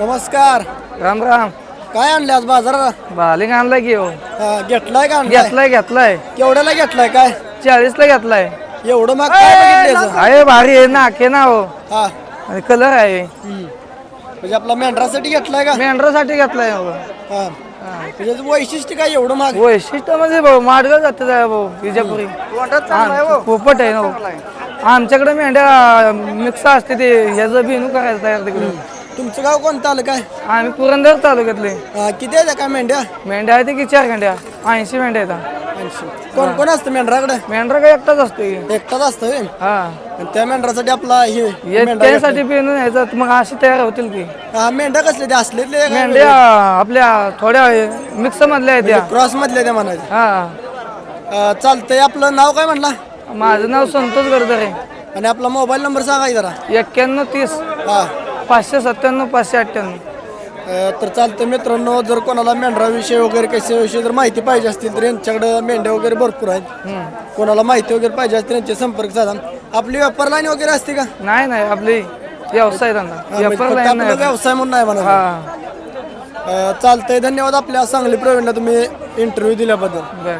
नमस्कार. राम राम. काय आणले आज बाजारात बालिंग आणलाय की हो. हा, घेतलाय का आणलाय? घेतलाय घेतलाय. केवढ्याला घेतलाय काय? चाळीसला घेतलाय. एवढं मग काय बघितलं याचं? आहे भारी आहे नाके ना हो. हा. आणि कलर आहे. हम्म. म्हणजे आपला मेंढरासाठी घेतलाय का? मेंढरासाठी घेतलाय हो. हा. त्याच्याचं वैशिष्ट्य काय एवढं महाग वैशिष्ट्य म्हणजे भाऊ माडगाव जाते जाय भाऊ विजापुरी. हा, पोपट आहे ना भाऊ. आमच्याकडे मेंढ्या मिक्स असते ते ह्याचं बिनू करायचं तयार तिकडे. तुमचं गाव कोणतं आलं काय आम्ही पुरंदर तालुक्यातले. किती आहे काय मेंढ्या? मेंढ्या आहेत की चार मेंढ्या ऐंशी मेंढ्या आहेत. कोण कोण असतं मेंढराकडे? मेंढरा काय एकटाच असतो की. एकटाच असतं? हा. आणि त्या मेंढरासाठी आपला हे हे मेंढरा त्यासाठी पिणून यायचं मग अशी तयार होतील की. हा मेंढ्या कसले ते असलेले काय मेंढ्या आपल्या थोड्या मिक्स मधल्या आहेत त्या. क्रॉस मधले त्या म्हणायचे. हा. अं, चालतंय आपलं नाव काय म्हणला? माझं नाव संतोष गडदरे. आणि आपला मोबाईल नंबर सांगा की जरा. एक्क्याण्णव तीस. हा. पाचशे सत्त्याण्णव पाचशे अठ्ठ्याण्णव. अ, तर चालतं मित्रांनो जर कोणाला मेंढराविषयी वगैरे कशाविषयी जर माहिती पाहिजे असतील तर यांच्याकडे मेंढ्या वगैरे भरपूर आहेत. कोणाला माहिती वगैरे पाहिजे असतील त्यांचे संपर्क साधा. आपली व्यापार लाईन वगैरे असते का? नाही नाही आपली व्यवसाय धंदा. हा, म्हणजे व्यापार फक्त लाईन आपला नाही व्यवसाय म्हणून नाही म्हणा हा. चालतंय धन्यवाद आपल्या सांगली प्रवीणला तुम्ही इंटरव्ह्यू दिल्याबद्दल. बर.